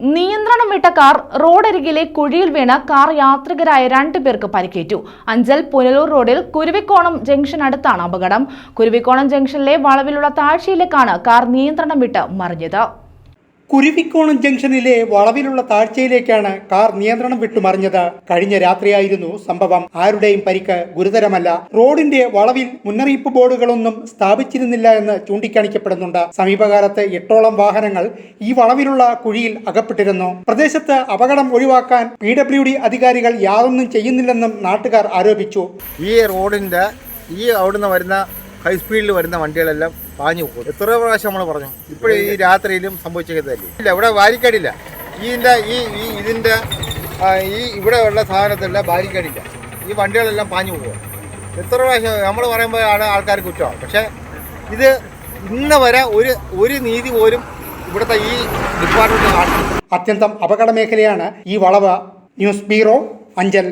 നിയന്ത്രണം വിട്ട കാർ റോഡരികിലെ കുഴിയിൽ വീണ കാർ യാത്രികരായ രണ്ടു പേർക്ക് പരിക്കേറ്റു. അഞ്ചൽ പുനലൂർ റോഡിൽ കുരുവിക്കോണം ജംഗ്ഷൻ അടുത്താണ് അപകടം. കുരുവിക്കോണം ജംഗ്ഷനിലെ വളവിലുള്ള താഴ്ചയിലേക്കാണ് കാർ നിയന്ത്രണം വിട്ട് മറിഞ്ഞത്. കുരുവിക്കോണം ജംഗ്ഷനിലെ വളവിലുള്ള താഴ്ചയിലേക്കാണ് കാർ നിയന്ത്രണം വിട്ടുമറിഞ്ഞത്. കഴിഞ്ഞ രാത്രിയായിരുന്നു സംഭവം. ആരുടെയും പരിക്ക് ഗുരുതരമല്ല. റോഡിന്റെ വളവിൽ മുന്നറിയിപ്പ് ബോർഡുകളൊന്നും സ്ഥാപിച്ചിരുന്നില്ല എന്ന് ചൂണ്ടിക്കാണിക്കപ്പെടുന്നുണ്ട്. സമീപകാലത്ത് എട്ടോളം വാഹനങ്ങൾ ഈ വളവിലുള്ള കുഴിയിൽ അകപ്പെട്ടിരുന്നു. പ്രദേശത്ത് അപകടം ഒഴിവാക്കാൻ പി ഡബ്ല്യു ഡി അധികാരികൾ യാതൊന്നും ചെയ്യുന്നില്ലെന്നും നാട്ടുകാർ ആരോപിച്ചു. ഈ റോഡിന്റെ ഈ അവിടുന്ന് വരുന്ന ഹൈ സ്പീഡിൽ വരുന്ന വണ്ടികളെല്ലാം പാഞ്ഞു പോകും. എത്ര പ്രാവശ്യം നമ്മൾ പറഞ്ഞു. ഇപ്പോഴും ഈ രാത്രിയിലും സംഭവിച്ചതല്ലേ ഇല്ല ഇവിടെ ബാരിക്കേഡില്ല. ഇതിന്റെ ഈ ഈ ഇതിന്റെ ഈ ഇവിടെ ഉള്ള സാധനത്തിലുള്ള ബാരിക്കേഡില്ല. ഈ വണ്ടികളെല്ലാം പാഞ്ഞു പോകും. എത്ര പ്രാവശ്യം നമ്മൾ പറയുമ്പോൾ ആണ് ആൾക്കാർ കുറ്റമാണ് പക്ഷേ ഇത് ഇന്ന് വരെ ഒരു ഒരു നീതി പോലും ഇവിടുത്തെ ഈ ഡിപ്പാർട്ട്മെന്റ് അത്യന്തം അപകട മേഖലയാണ് ഈ വളവ് ന്യൂസ് ബ്യൂറോ അഞ്ചൽ.